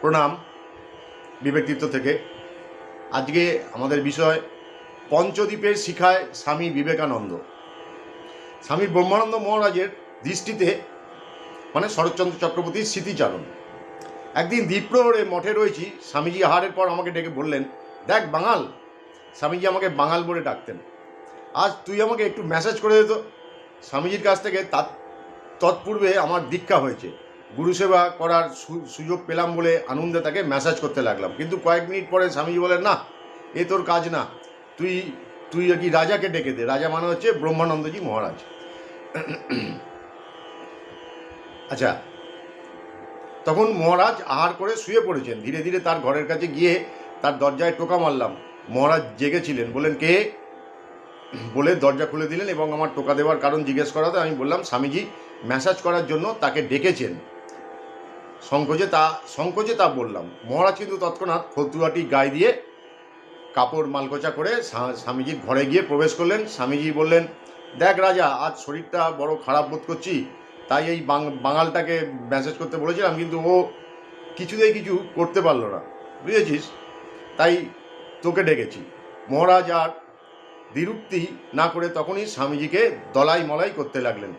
প্রণাম বিবেকতীর্থ থেকে। আজকে আমাদের বিষয় পঞ্চদ্বীপের শিখায় স্বামী বিবেকানন্দ। স্বামী ব্রহ্মানন্দ মহারাজের দৃষ্টিতে মানে শরৎচন্দ্র চক্রবর্তীর স্মৃতিচারণ। একদিন দ্বীপ্রহরে মঠে রয়েছি, স্বামীজি আহারের পর আমাকে ডেকে বললেন, দেখ বাঙাল, স্বামীজি আমাকে বাঙাল বলে ডাকতেন। আজ তুই আমাকে একটু মেসেজ করে দিত স্বামীজির কাছ থেকে তাৎ, তৎপূর্বে আমার দীক্ষা হয়েছে। গুরুসেবা করার সুযোগ পেলাম বলে আনন্দে তাকে ম্যাসাজ করতে লাগলাম। কিন্তু কয়েক মিনিট পরে স্বামীজি বলেন, না, এ তোর কাজ না। তুই তুই আর কি রাজাকে ডেকে দে। রাজা মানে হচ্ছে ব্রহ্মানন্দজি মহারাজ। আচ্ছা তখন মহারাজ আহার করে শুয়ে পড়েছেন। ধীরে ধীরে তার ঘরের কাছে গিয়ে তার দরজায় টোকা মারলাম। মহারাজ জেগেছিলেন। বলেন কে? বলে দরজা খুলে দিলেন এবং আমার টোকা দেওয়ার কারণ জিজ্ঞেস করাতে আমি বললাম, স্বামীজি ম্যাসাজ করার জন্য তাকে ডেকেছেন। সংকোচে তা সংকোচে তা বললাম। মহারাজ কিন্তু তৎক্ষণাৎ ফতুয়াটি গায়ে দিয়ে কাপড় মালকোচা করে স্বা- স্বামীজির ঘরে গিয়ে প্রবেশ করলেন। স্বামীজি বললেন, দেখ রাজা, আজ শরীরটা বড় খারাপ বোধ করছি। তাই এই বাঙালটাকে মেসেজ করতে বলেছিলাম, কিন্তু ও কিছুতেই কিছু করতে পারল না। বুঝেছিস? তাই তোকে ডেকেছি। মহারাজ আর দ্বিরুক্তি না করে তখনই স্বামীজিকে দলাই মলাই করতে লাগলেন।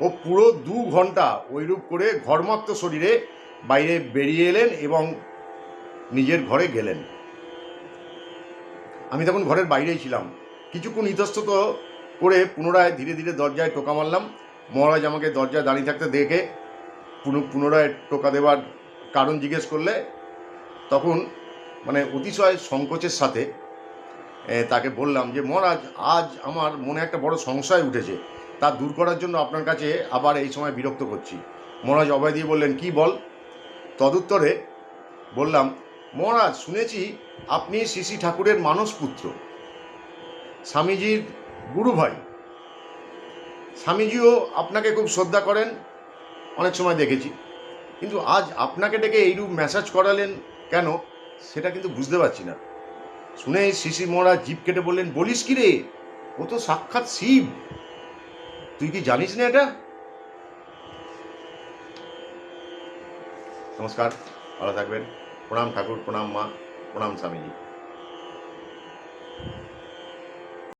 ও পুরো দু ঘণ্টা ওইরূপ করে ঘরমাক্ত শরীরে বাইরে বেরিয়ে এলেন এবং নিজের ঘরে গেলেন। আমি তখন ঘরের বাইরেই ছিলাম। কিছুক্ষণ ইতস্তত করে পুনরায় ধীরে ধীরে দরজায় টোকা মারলাম। মহারাজ আমাকে দরজায় দাঁড়িয়ে থাকতে দেখে পুন- পুনরায় টোকা দেওয়ার কারণ জিজ্ঞেস করলে, তখন মানে অতিশয় সংকোচের সাথে তাকে বললাম যে, মহারাজ, আজ আমার মনে একটা বড় সংশয় উঠেছে। তা দূর করার জন্য আপনার কাছে আবার এই সময় বিরক্ত করছি। মহারাজ অভয় দিয়ে বললেন, কি বল? তদুত্তরে বললাম, মহারাজ, শুনেছি আপনি শ্রী ঠাকুরের মানস পুত্র স্বামীজির গুরু ভাই স্বামীজিও আপনাকে খুব শ্রদ্ধা করেন, অনেক সময় দেখেছি। কিন্তু আজ আপনাকে ডেকে এইরূপ মেসাজ করালেন কেন, সেটা কিন্তু বুঝতে পারছি না। শুনে শিশি মহারাজ জিপ কেটে বললেন, বলিস কি রে? ও তো সাক্ষাৎ শিব। তুই কি জানিস না এটা? নমস্কার ভালো থাকবেন। প্রণাম ঠাকুর প্রণাম মা প্রণাম স্বামীজি।